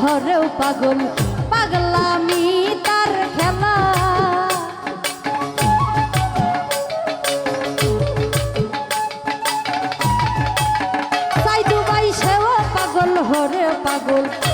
ধরেও পাগল পাগলামি তার খেলা। পাগল হরে পাগল।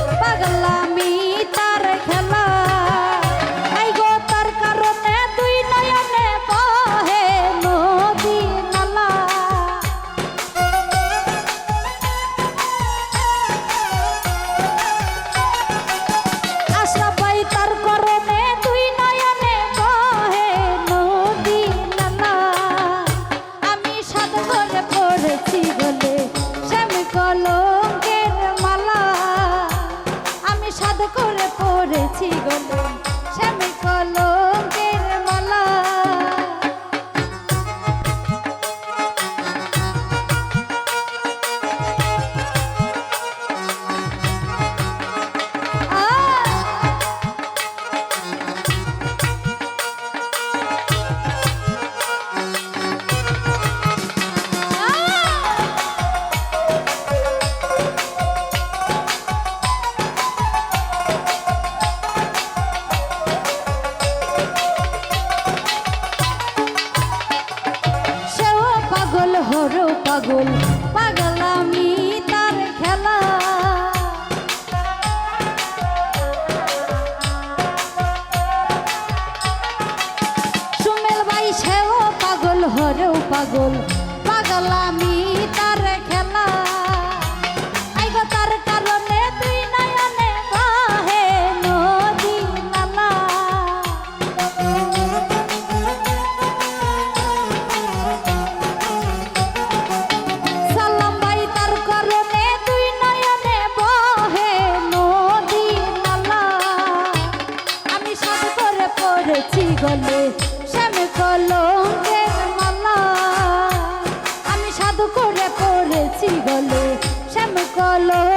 করে পড়েছি গলে শ্যামে কলো পাগল পাগল আমি তার খেলা। সুমেল ভাই সেও পাগল হরেও পাগল। follow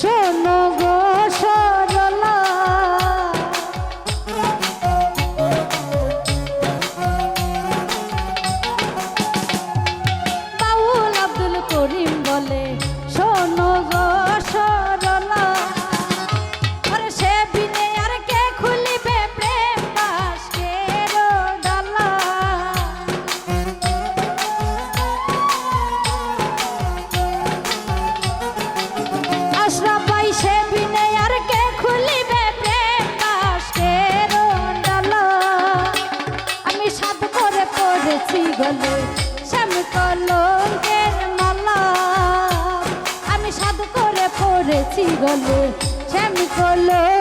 শোনো সামনে শ্যামিকলো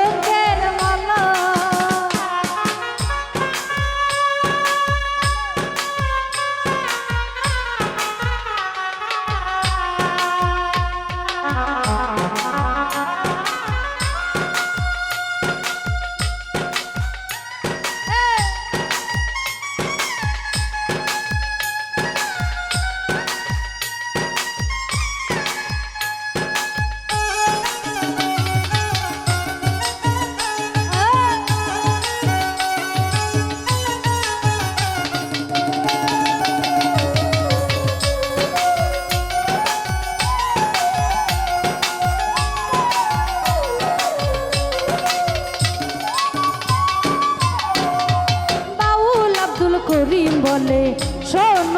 Chama!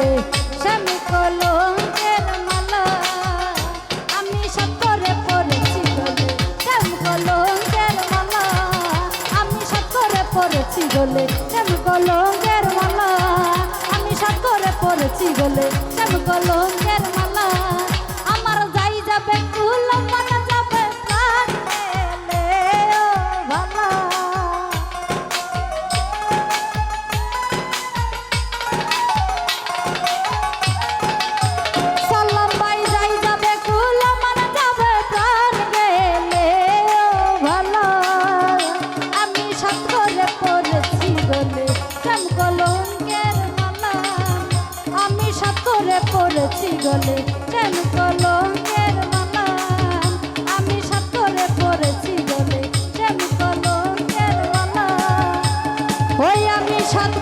বলে, স্বামী কলঙ্কের মালা। আমি সব করে পড়েছি বলে শ্যাম কলঙ্কের মালা। আমি সব করে পড়েছি বলে শ্যাম কলঙ্কের মালা। আমি সব করে পড়েছি বলে শ্যাম কলঙ্কের মালা। গলে কেন কলঙ্কের মালা আমি সাত করে পড়েছি গলে কেন কলঙ্কের মালা ওই আমি সাত